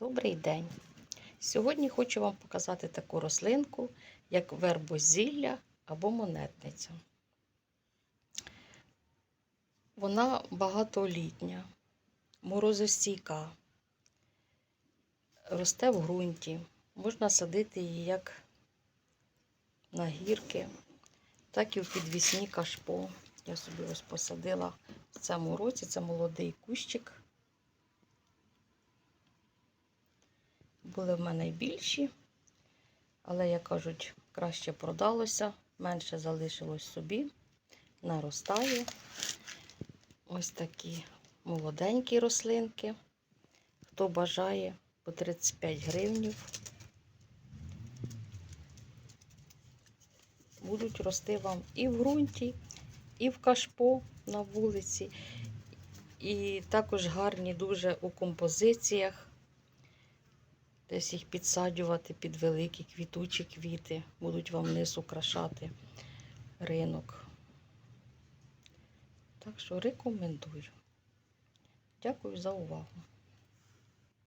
Добрий день! Сьогодні хочу вам показати таку рослинку, як вербозілля або монетниця. Вона багатолітня, морозостійка, росте в ґрунті. Можна садити її як на гірки, так і в підвісні кашпо. Я собі ось посадила в цьому році, це молодий кущик. Були в мене більші, але, як кажуть, краще продалося, менше залишилось собі, наростає. Ось такі молоденькі рослинки. Хто бажає по 35 гривнів. Будуть рости вам і в ґрунті, і в кашпо на вулиці, і також гарні дуже у композиціях. Десь їх підсаджувати під великі квітучі квіти, будуть вам вниз украшати ринок. Так що рекомендую. Дякую за увагу.